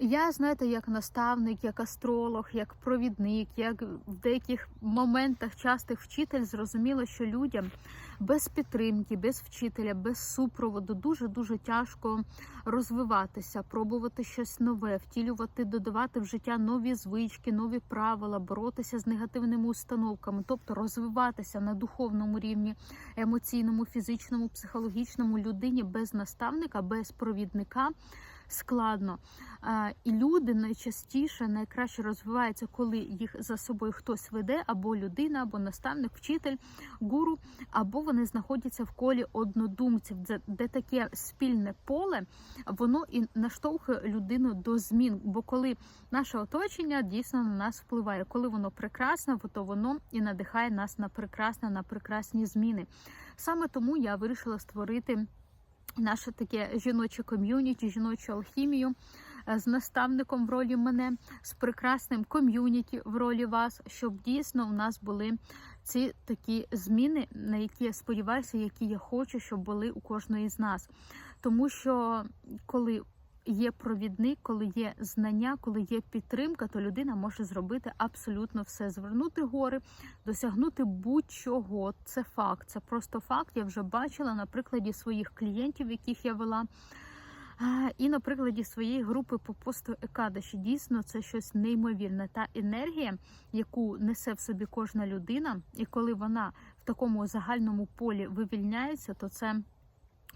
Я, знаєте, як наставник, як астролог, як провідник, як в деяких моментах частих вчитель зрозуміла, що людям без підтримки, без вчителя, без супроводу дуже дуже тяжко розвиватися, пробувати щось нове, втілювати, додавати в життя нові звички, нові правила, боротися з негативними установками, тобто розвиватися на духовному рівні, емоційному, фізичному, психологічному людині без наставника, без провідника складно. І люди найчастіше найкраще розвиваються, коли їх за собою хтось веде, або людина, або наставник, вчитель, гуру, або вони знаходяться в колі однодумців, де, де таке спільне поле, воно і наштовхує людину до змін. Бо коли наше оточення дійсно на нас впливає, коли воно прекрасне, то воно і надихає нас на прекрасне, на прекрасні зміни. Саме тому я вирішила створити наше таке жіноче ком'юніті, жіночу алхімію е, з наставником в ролі мене, з прекрасним ком'юніті в ролі вас, щоб дійсно у нас були ці такі зміни, на які я сподіваюся, які я хочу, щоб були у кожної з нас. Тому що коли Є провідник, коли є знання, коли є підтримка, то людина може зробити абсолютно все: звернути гори, досягнути будь-чого. Це факт, це просто факт. Я вже бачила на прикладі своїх клієнтів, яких я вела. І на прикладі своєї групи по посту Екадаші дійсно це щось неймовірне. Та енергія, яку несе в собі кожна людина, і коли вона в такому загальному полі вивільняється, то це.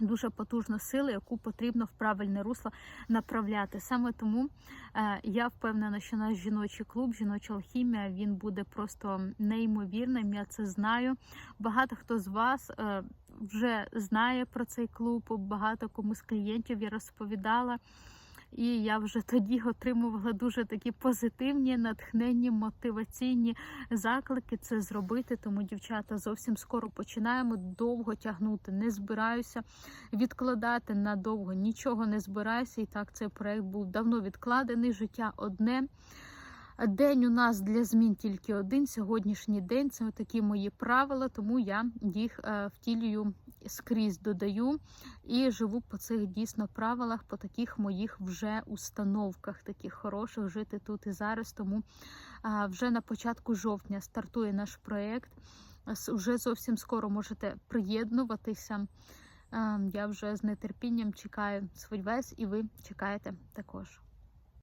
Дуже потужна сила, яку потрібно в правильне русло направляти. Саме тому е, я впевнена, що наш жіночий клуб, жіноча алхімія, він буде просто неймовірним. Я це знаю. Багато хто з вас е, вже знає про цей клуб. Багато кому з клієнтів я розповідала. І я вже тоді отримувала дуже такі позитивні, натхненні, мотиваційні заклики це зробити. Тому, дівчата, зовсім скоро починаємо довго тягнути. Не збираюся відкладати надовго, нічого не збираюся. І так цей проект був давно відкладений. Життя одне. День у нас для змін тільки один. Сьогоднішній день це такі мої правила, тому я їх е, втілюю скрізь додаю і живу по цих дійсно правилах, по таких моїх вже установках, таких хороших жити тут і зараз. Тому вже на початку жовтня стартує наш проєкт. Вже зовсім скоро можете приєднуватися. Я вже з нетерпінням чекаю сподіваюсь, і ви чекаєте також.